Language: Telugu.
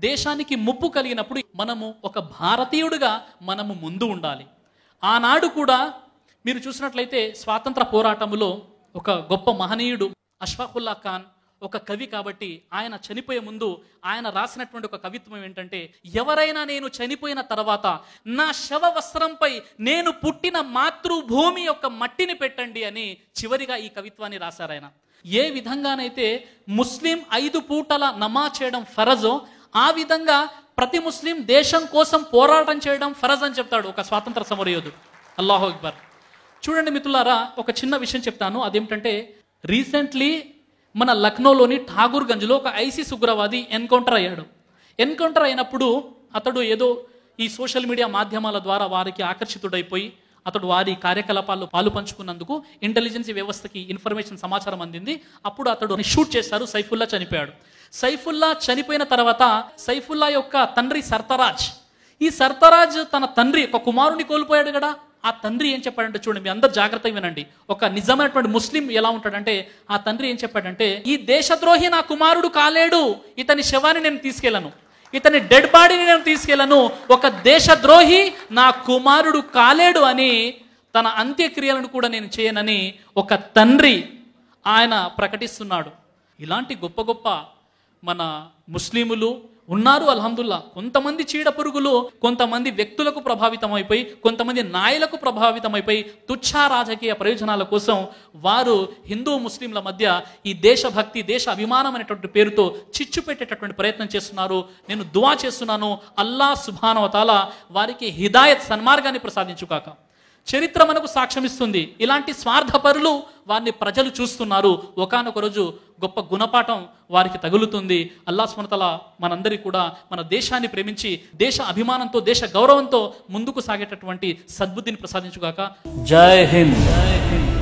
దేశానికి ముప్పు కలిగినప్పుడు మనము ఒక భారతీయుడిగా మనము ముందు ఉండాలి. ఆనాడు కూడా మీరు చూసినట్లయితే స్వాతంత్ర పోరాటములో ఒక గొప్ప మహనీయుడు అష్ఫాకుల్లా ఖాన్ ఒక కవి కాబట్టి ఆయన చనిపోయే ముందు ఆయన రాసినటువంటి ఒక కవిత్వం ఏంటంటే ఎవరైనా నేను చనిపోయిన తర్వాత నా శవ వస్త్రంపై నేను పుట్టిన మాతృభూమి యొక్క మట్టిని పెట్టండి అని చివరిగా ఈ కవిత్వాన్ని రాశారు ఆయన. ఏ విధంగానైతే ముస్లిం ఐదు పూటల నమాజ్ చేయడం ఫరజో ఆ విధంగా ప్రతి ముస్లిం దేశం కోసం పోరాటం చేయడం ఫరజ్ అని చెప్తాడు ఒక స్వాతంత్ర సమరయోధుడు అల్లాహో అక్బర్. చూడండి మిత్రులారా ఒక చిన్న విషయం చెప్తాను. అదేమిటంటే రీసెంట్లీ మన లక్నోలోని ఠాగూర్ గంజ్లో ఒక ఐసిస్ ఉగ్రవాది ఎన్కౌంటర్ అయ్యాడు. ఎన్కౌంటర్ అయినప్పుడు అతడు ఏదో ఈ సోషల్ మీడియా మాధ్యమాల ద్వారా వారికి ఆకర్షితుడైపోయి అతడు వారి కార్యకలాపాల్లో పాలు పంచుకున్నందుకు ఇంటెలిజెన్స్ వ్యవస్థకి ఇన్ఫర్మేషన్ సమాచారం అందింది. అప్పుడు అతడు షూట్ చేశారు. సైఫుల్లా చనిపోయాడు. సైఫుల్లా చనిపోయిన తర్వాత సైఫుల్లా యొక్క తండ్రి సర్తరాజ్. ఈ సర్తరాజ్ తన తండ్రి ఒక కుమారుని కోల్పోయాడు కదా. ఆ తండ్రి ఏం చెప్పాడంటే చూడండి మీ అందరు జాగ్రత్తగా వినండి. ఒక నిజమైనటువంటి ముస్లిం ఎలా ఉంటాడంటే ఆ తండ్రి ఏం చెప్పాడంటే ఈ దేశద్రోహి నా కుమారుడు కాలేడు. ఇతని శవాన్ని నేను తీసుకెళ్ళను. ఇతని డెడ్ బాడీని నేను తీసుకెళ్ళను. ఒక దేశద్రోహి నా కుమారుడు కాలేడు అని తన అంత్యక్రియలను కూడా నేను చేయనని ఒక తండ్రి ఆయన ప్రకటిస్తున్నాడు. ఇలాంటి గొప్ప గొప్ప మన ముస్లిములు ఉన్నారు అల్హమ్దుల్లా. కొంతమంది చీడ పురుగులు కొంతమంది వ్యక్తులకు ప్రభావితమైపోయి కొంతమంది నాయలకు ప్రభావితమైపోయి అయిపోయి తుచ్చా రాజకీయ ప్రయోజనాల కోసం వారు హిందూ ముస్లింల మధ్య ఈ దేశభక్తి దేశ అభిమానం అనేటువంటి పేరుతో చిచ్చు పెట్టేటటువంటి ప్రయత్నం చేస్తున్నారు. నేను దువా చేస్తున్నాను. అల్లా సుభానవతాల వారికి హిదాయత్ సన్మార్గాన్ని ప్రసాదించుకాక చరిత్ర మనకు సాక్ష్యమిస్తుంది. ఇలాంటి స్వార్థపరులు వారిని ప్రజలు చూస్తున్నారు. ఒకానొక రోజు గొప్ప గుణపాఠం వారికి తగులుతుంది. అల్లా స్మరతల మనందరి కూడా మన దేశాన్ని ప్రేమించి దేశ అభిమానంతో దేశ గౌరవంతో ముందుకు సాగేటటువంటి సద్బుద్ధిని ప్రసాదించుగాక. జై హింద్.